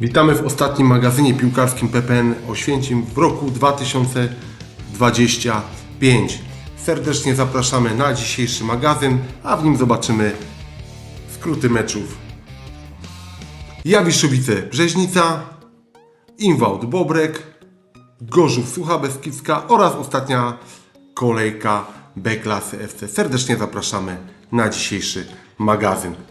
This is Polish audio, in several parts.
Witamy w ostatnim magazynie piłkarskim PPN Oświęcim w roku 2025. Serdecznie zapraszamy na dzisiejszy magazyn, a w nim zobaczymy skróty meczów. Jawiszowice Brzeźnica, Inwałd Bobrek, Gorzów Sucha Beskidzka oraz ostatnia kolejka B klasy FC. Serdecznie zapraszamy na dzisiejszy magazyn.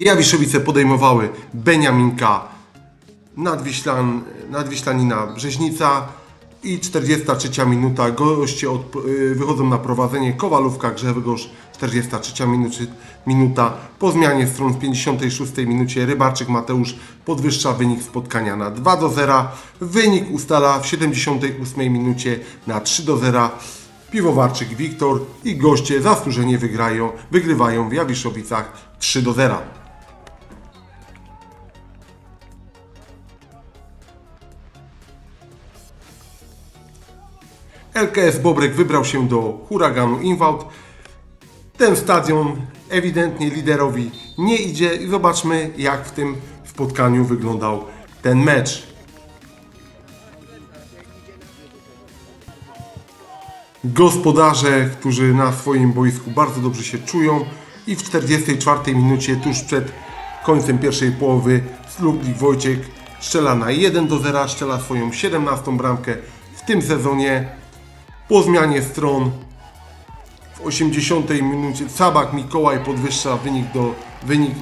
Jawiszowice podejmowały Beniaminka Nadwiślan, Nadwiślanina Brzeźnica i 43 minuta. Goście od, y, wychodzą na prowadzenie. Kowalówka Grzegorz 43 minuty, minuta. Po zmianie stron w 56 minucie Rybarczyk Mateusz podwyższa wynik spotkania na 2 do 0. Wynik ustala w 78 minucie na 3 do 0. Piwowarczyk Wiktor i goście zasłużenie wygrają, wygrywają w Jawiszowicach 3 do 0. LKS Bobrek wybrał się do huraganu Inwałt. Ten stadion ewidentnie liderowi nie idzie i zobaczmy jak w tym spotkaniu wyglądał ten mecz. Gospodarze, którzy na swoim boisku bardzo dobrze się czują i w 44 minucie tuż przed końcem pierwszej połowy Sluplik Wojciech strzela na 1 do 0, strzela swoją 17 bramkę w tym sezonie. Po zmianie stron w 80 minucie Cabak Mikołaj podwyższa wynik, do, wynik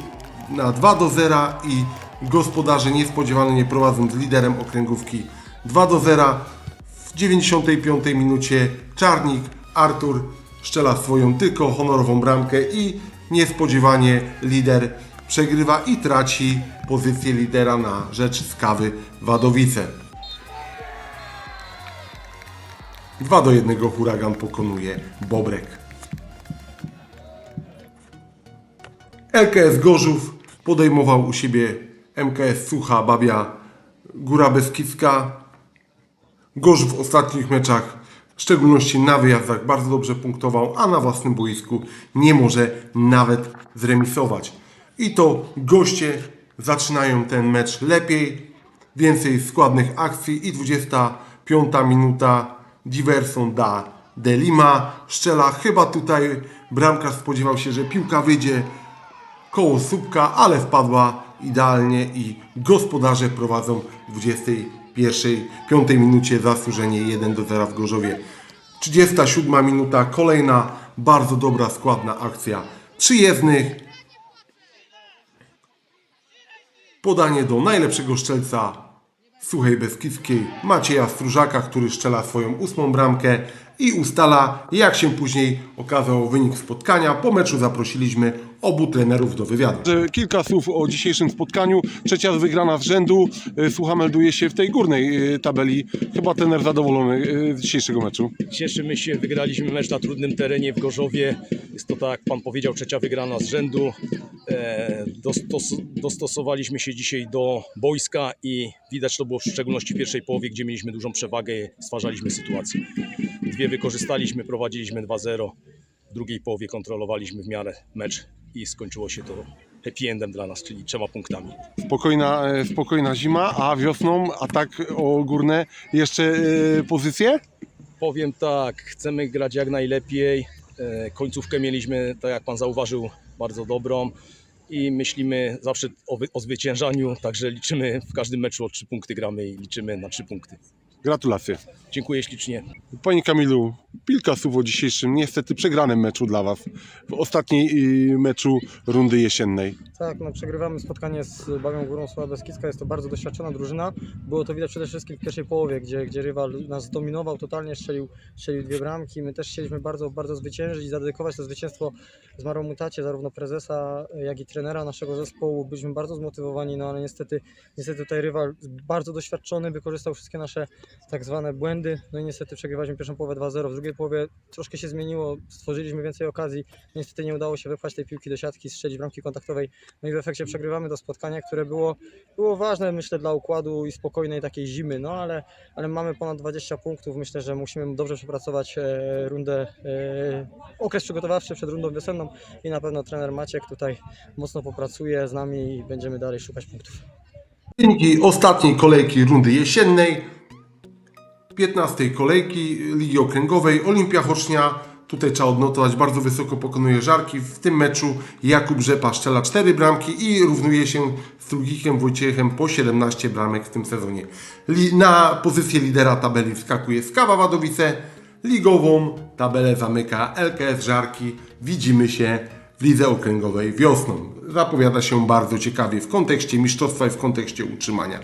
na 2 do 0 i gospodarze niespodziewanie nie prowadzą z liderem okręgówki 2 do 0. W 95 minucie Czarnik Artur strzela swoją tylko honorową bramkę i niespodziewanie lider przegrywa i traci pozycję lidera na rzecz Skawy Wadowice. 2 do 1 huragan pokonuje Bobrek. LKS Gorzów podejmował u siebie MKS Sucha Babia Góra Beskidzka. Gorzów w ostatnich meczach, w szczególności na wyjazdach, bardzo dobrze punktował, a na własnym boisku nie może nawet zremisować. I to goście zaczynają ten mecz lepiej, więcej składnych akcji i 25 minuta Diverson da De Lima strzela. Chyba tutaj bramkarz spodziewał się, że piłka wyjdzie koło słupka, ale wpadła idealnie i gospodarze prowadzą w 21, 5 minucie zasłużenie 1 do 0 w Gorzowie. 37 minuta, kolejna bardzo dobra składna akcja przyjezdnych. Podanie do najlepszego strzelca Suchej Beskidzkiej Macieja Stróżaka, który strzela swoją ósmą bramkę i ustala, jak się później okazał wynik spotkania. Po meczu zaprosiliśmy obu trenerów do wywiadu. Kilka słów o dzisiejszym spotkaniu. Trzecia wygrana z rzędu. Y, Słucha melduje się w tej górnej y, tabeli. Chyba trener zadowolony y, z dzisiejszego meczu. Cieszymy się, wygraliśmy mecz na trudnym terenie w Gorzowie. Jest to, tak jak Pan powiedział, trzecia wygrana z rzędu. E, dostos dostosowaliśmy się dzisiaj do boiska i widać to było w szczególności w pierwszej połowie, gdzie mieliśmy dużą przewagę i stwarzaliśmy sytuację. Dwie wykorzystaliśmy, prowadziliśmy 2-0. W drugiej połowie kontrolowaliśmy w miarę mecz i skończyło się to happy endem dla nas, czyli trzema punktami. Spokojna, e, spokojna zima, a wiosną atak o górne jeszcze e, pozycje? Powiem tak, chcemy grać jak najlepiej. E, Końcówkę mieliśmy, tak jak Pan zauważył, bardzo dobrą i myślimy zawsze o, o zwyciężaniu, także liczymy w każdym meczu o trzy punkty gramy i liczymy na trzy punkty. Gratulacje. Dziękuję ślicznie. Panie Kamilu, kilka słów o dzisiejszym, niestety przegranym meczu dla Was. W ostatniej y, meczu rundy jesiennej. Tak, no przegrywamy spotkanie z Bawią Górą Sława Beskidzka, jest to bardzo doświadczona drużyna. Było to widać przede wszystkim w pierwszej połowie, gdzie, gdzie rywal nas zdominował totalnie, strzelił, strzelił dwie bramki. My też chcieliśmy bardzo, bardzo zwyciężyć i zadedykować to zwycięstwo zmarłemu tacie, zarówno prezesa, jak i trenera naszego zespołu. Byliśmy bardzo zmotywowani, no ale niestety, niestety tutaj rywal bardzo doświadczony wykorzystał wszystkie nasze, tak zwane błędy. No i niestety przegrywaliśmy pierwszą połowę 2-0. W drugiej połowie troszkę się zmieniło, stworzyliśmy więcej okazji. Niestety nie udało się wypchać tej piłki do siatki, strzelić bramki kontaktowej. No i w efekcie przegrywamy to spotkanie, które było, było ważne, myślę, dla układu i spokojnej takiej zimy. No ale, ale mamy ponad 20 punktów. Myślę, że musimy dobrze przepracować e, rundę, e, okres przygotowawczy przed rundą wiosenną i na pewno trener Maciek tutaj mocno popracuje z nami i będziemy dalej szukać punktów. Wyniki ostatniej kolejki rundy jesiennej, 15 kolejki Ligi Okręgowej Olimpia Chorznia. Tutaj trzeba odnotować, bardzo wysoko pokonuje Żarki. W tym meczu Jakub Rzepa strzela 4 bramki i równuje się z Trugikiem Wojciechem po 17 bramek w tym sezonie. Na pozycję lidera tabeli wskakuje Skawa Wadowice. Ligową tabelę zamyka LKS Żarki. Widzimy się w Lidze Okręgowej wiosną. Zapowiada się bardzo ciekawie w kontekście mistrzostwa i w kontekście utrzymania.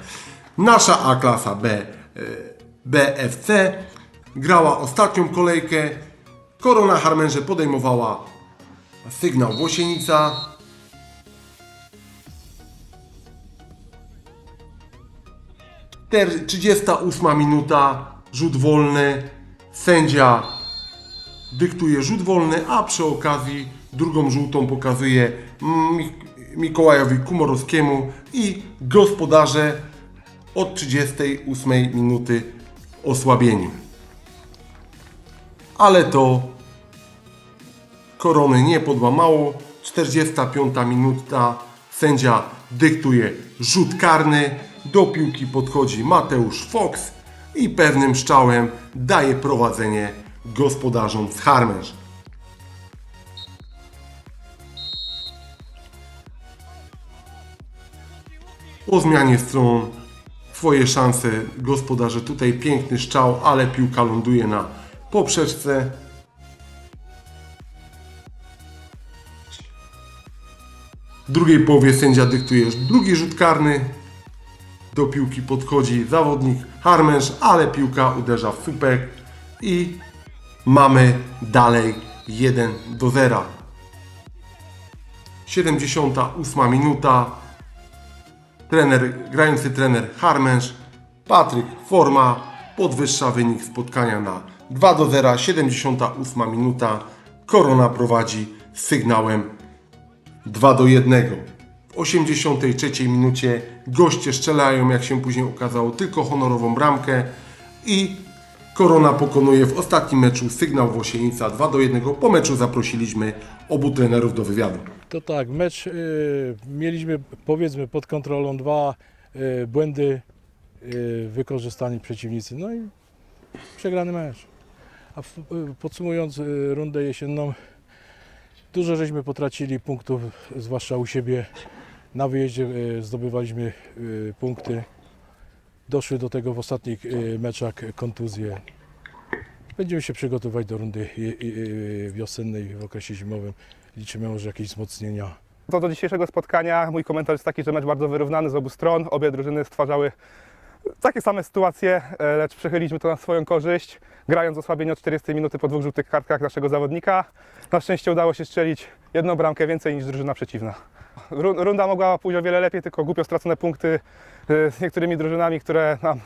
Nasza A-klasa B, e, BFC grała ostatnią kolejkę. Korona Harmenże podejmowała sygnał Włosienica. Ter- 38 minuta, rzut wolny. Sędzia dyktuje rzut wolny, a przy okazji drugą żółtą pokazuje Mik- Mikołajowi Kumorowskiemu i gospodarze od 38 minuty osłabieni. Ale to korony nie podłamało. 45 minuta sędzia dyktuje rzut karny. Do piłki podchodzi Mateusz Fox i pewnym strzałem daje prowadzenie gospodarzom z Harmerz. Po zmianie stron swoje szanse gospodarze. Tutaj piękny strzał, ale piłka ląduje na poprzeczce. W drugiej połowie sędzia dyktuje drugi rzut karny. Do piłki podchodzi zawodnik Harmensz, ale piłka uderza w słupek i mamy dalej 1 do 0. 78 minuta. Trener, grający trener Harmensz, Patryk Forma podwyższa wynik spotkania na 2 do 0. 78 minuta. Korona prowadzi z sygnałem 2 do 1. W 83 minucie goście strzelają, jak się później okazało, tylko honorową bramkę i Korona pokonuje w ostatnim meczu sygnał Włosienica 2 do 1. Po meczu zaprosiliśmy obu trenerów do wywiadu. To tak, mecz y, mieliśmy powiedzmy pod kontrolą dwa y, błędy y, wykorzystani przeciwnicy. No i przegrany mecz. A w, y, podsumując y, rundę jesienną, dużo żeśmy potracili punktów, zwłaszcza u siebie. Na wyjeździe y, zdobywaliśmy y, punkty. Doszły do tego w ostatnich y, meczach kontuzje. Będziemy się przygotowywać do rundy y, y, wiosennej w okresie zimowym. Liczymy może jakieś wzmocnienia. Co do dzisiejszego spotkania, mój komentarz jest taki, że mecz bardzo wyrównany z obu stron. Obie drużyny stwarzały takie same sytuacje, e, lecz przechyliliśmy to na swoją korzyść, grając osłabienie od 40 minuty po dwóch żółtych kartkach naszego zawodnika. Na szczęście udało się strzelić jedną bramkę więcej niż drużyna przeciwna. Ru- Runda mogła pójść o wiele lepiej, tylko głupio stracone punkty e, z niektórymi drużynami, które nam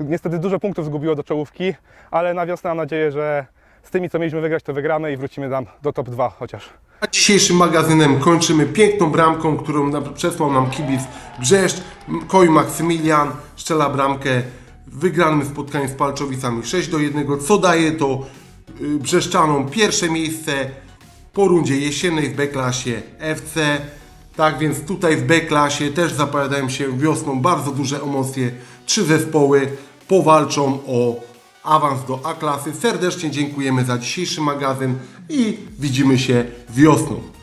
niestety dużo punktów zgubiło do czołówki, ale na wiosnę mam nadzieję, że z tymi, co mieliśmy wygrać, to wygramy i wrócimy tam do top 2 chociaż. A dzisiejszym magazynem kończymy piękną bramką, którą przesłał nam kibic Brzeszcz. Koi Maksymilian strzela bramkę wygranym spotkaniu z Palczowicami 6 do 1, co daje to y, Brzeszczanom pierwsze miejsce po rundzie jesiennej w B-klasie FC. Tak więc tutaj w B-klasie też zapowiadają się wiosną bardzo duże emocje. Trzy zespoły powalczą o awans do A-klasy. Serdecznie dziękujemy za dzisiejszy magazyn i widzimy się wiosną.